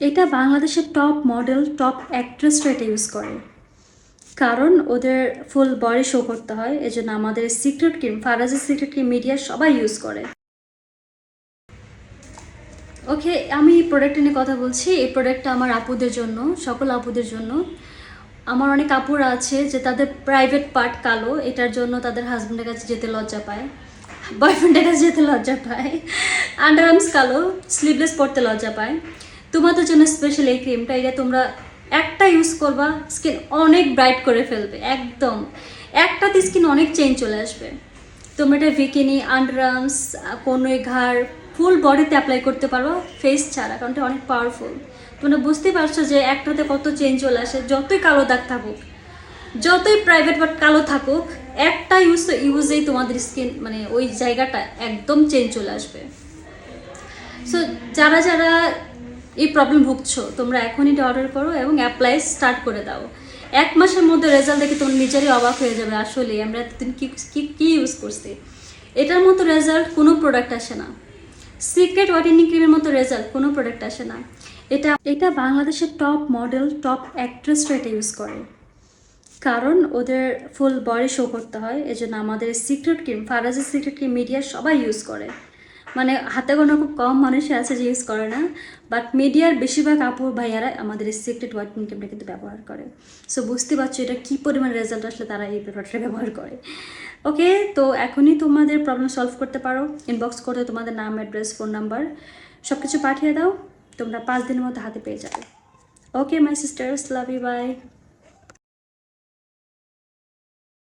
এটা বাংলাদেশের top model top অ্যাক্ট্রেসরা এটা ইউজ করে। কারণ ওদের ফুল বডি শো করতে হয়, এজন্য আমাদের সিক্রেট ক্রিম ফারাজের সিক্রেট ক্রিম মিডিয়া সবাই ইউজ করে। ওকে আমি এই প্রোডাক্ট নিয়ে কথা বলছি। এই প্রোডাক্টটা আমার আপুদের জন্য, সকল আপুদের জন্য। আমার অনেক আপুরা আছে যে তাদের প্রাইভেট পার্ট কালো, এটার জন্য তাদের হাজব্যান্ডের কাছে যেতে লজ্জা পায়। বয়ফ্রেন্ডের কাছে যেতে লজ্জা পায়। আন্ডার আর্মস কালো স্লিভলেস পরতে লজ্জা পায়। তোমাদের জন্য স্পেশাল এই ক্রিমটা এটা তোমরা একটা ইউজ করবা স্কিন অনেক ব্রাইট করে ফেলবে, একদম। একটাতে স্কিন অনেক চেঞ্জ চলে আসবে। তোমরা এটা ভিকিনি আন্ডার আর্মস কোনোই ঘাড় ফুল বডিতে অ্যাপ্লাই করতে পারো ফেস ছাড়া, কারণ এটা অনেক পাওয়ারফুল তোমরা বুঝতে পারছ যে একটাতে কত চেঞ্জ চলে আসে, যতই কালো দাগ থাকুক, যতই প্রাইভেট বাট কালো থাকুক, একটা ইউজ তো ইউজেই তোমাদের স্কিন মানে ওই জায়গাটা একদম চেঞ্জ চলে আসবে। সো যারা যারা এই প্রবলেম ভুগছো, তোমরা এখনই এটা অর্ডার করো এবং অ্যাপ্লাই স্টার্ট করে দাও। এক মাসের মধ্যে রেজাল্ট দেখে তোমার নিজেরই অবাক হয়ে যাবে আসলে আমরা এতদিন কি কি ইউজ করছি? এটার মতো রেজাল্ট কোনো প্রোডাক্ট আসে না। সিক্রেট হোয়াইটেনিং ক্রিমের মতো রেজাল্ট কোনো প্রোডাক্ট আসে না। এটা এটা বাংলাদেশের টপ মডেল টপ অ্যাক্ট্রেসরা এটা ইউজ করে। কারণ ওদের ফুল বডি শো করতে হয়, এজন্য আমাদের সিক্রেট ক্রিম ফারাজের সিক্রেট ক্রিম মিডিয়া সবাই ইউজ করে। মানে হাতে গোনা খুব কম মানুষই আছে যে ইউজ করে না বাট মিডিয়ার বেশিরভাগ আপুর ভাইয়ারা আমাদের এই সিক্রেট হোয়াইটনিং ক্রিমটা কিন্তু ব্যবহার করে। সো বুঝতে পারছ এটা কী পরিমাণ রেজাল্ট আসলে তারা এই পেপারটা ব্যবহার করে। ওকে তো এখনই তোমাদের প্রবলেম সলভ করতে পারো। ইনবক্স করে তোমাদের নাম অ্যাড্রেস ফোন নাম্বার সব কিছু পাঠিয়ে দাও, তোমরা পাঁচ দিনের মধ্যে হাতে পেয়ে যাবে। Okay my sisters love you bye